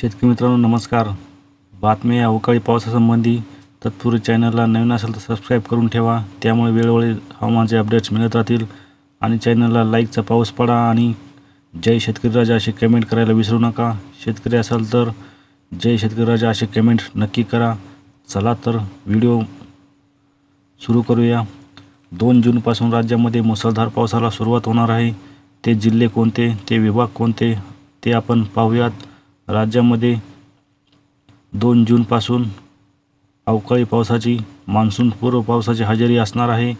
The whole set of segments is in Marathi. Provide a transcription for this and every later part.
शेतकरी मित्रांनो नमस्कार. बातमी अवकाळी पावसासंबंधी तत्पूर्वी चॅनलला नवीन असेल तर सबस्क्राईब करून ठेवा. त्यामुळे वेळोवेळी हवामानाचे अपडेट्स मिळत राहतील. आणि चॅनलला लाईकचा पाऊस पडा आणि जय शेतकरी राजा अशी कमेंट करायला विसरू नका. शेतकरी असाल तर जय शेतकरी राजा अशी कमेंट नक्की करा. चला तर व्हिडिओ सुरू करूया. दोन जूनपासून राज्यामध्ये मुसळधार पावसाला सुरुवात होणार आहे. ते जिल्हे कोणते ते विभाग कोणते ते आपण पाहूयात. राज्यामध्ये दोन जूनपासून अवकाळी पावसाची मान्सून पूर्व पावसाची हजेरी असणार आहे.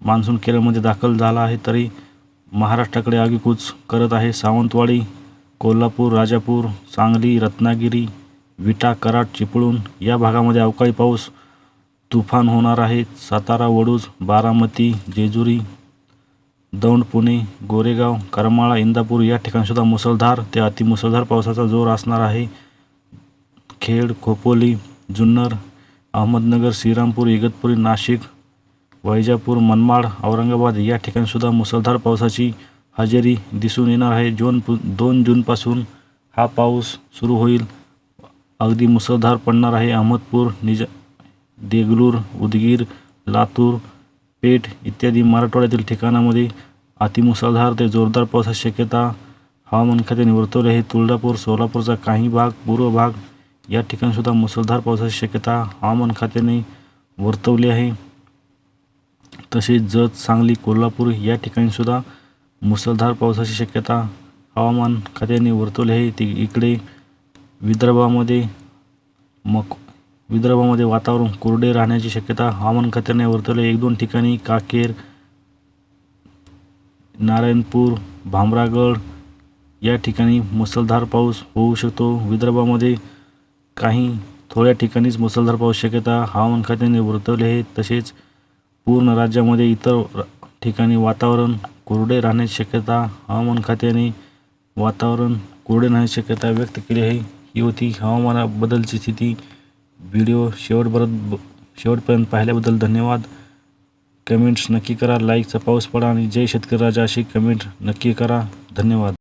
मान्सून केरळमध्ये दाखल झाला आहे तरी महाराष्ट्राकडे आगीकूच करत आहे सावंतवाडी कोल्हापूर राजापूर सांगली रत्नागिरी विटा कराड चिपळूण या भागामध्ये अवकाळी पाऊस तुफान होणार आहे. सातारा वडूज बारामती जेजुरी दौंड पुणे गोरेगाव करमाळा इंदापूर या ठिकाणसुद्धा मुसळधार ते अतिमुसळधार पावसाचा जोर असणार आहे. खेड खोपोली जुन्नर अहमदनगर श्रीरामपूर इगतपुरी नाशिक वैजापूर मनमाड औरंगाबाद या ठिकाणसुद्धा मुसळधार पावसाची हजेरी दिसून येणार आहे. जून दोन जूनपासून हा पाऊस सुरू होईल. अगदी मुसळधार पडणार आहे. अहमदपूर निज देगलूर उदगीर लातूर पेठ इत्यादी मराठवाड्यातील ठिकाणामध्ये अतिमुसळधार ते जोरदार पावसाची शक्यता हवामान खात्याने वर्तवली आहे तुळजापूर सोलापूरचा काही भाग पूर्व भाग या ठिकाणीसुद्धा मुसळधार पावसाची शक्यता हवामान खात्याने वर्तवली आहे. तसेच जत सांगली कोल्हापूर या ठिकाणीसुद्धा मुसळधार पावसाची शक्यता हवामान खात्याने वर्तवली आहे. ती इकडे विदर्भामध्ये मक विदर्भामध्ये वातावरण कोरडे राहण्याची शक्यता हवामान खात्याने वर्तवली एक दोन ठिकाणी काकेर नारायणपूर भामरागड या ठिकाणी मुसळधार पाऊस होऊ शकतो. विदर्भामध्ये काही थोड्या ठिकाणीच मुसळधार पाऊस शक्यता हवामान खात्याने वर्तवले आहे. तसेच पूर्ण राज्यामध्ये इतर ठिकाणी वातावरण कोरडे राहण्याची शक्यता हवामान खात्याने वातावरण कोरडे राहण्याची शक्यता व्यक्त केली आहे. ही होती हवामानाबद्दलची स्थिती. व्हिडिओ शेवटपर्यंत शेवटपर्यंत पाहिल्याबद्दल धन्यवाद. कमेंट्स नक्की करा लाईकचा पाऊस पडा आणि जय शेतकरी राजा अशी कमेंट नक्की करा. धन्यवाद.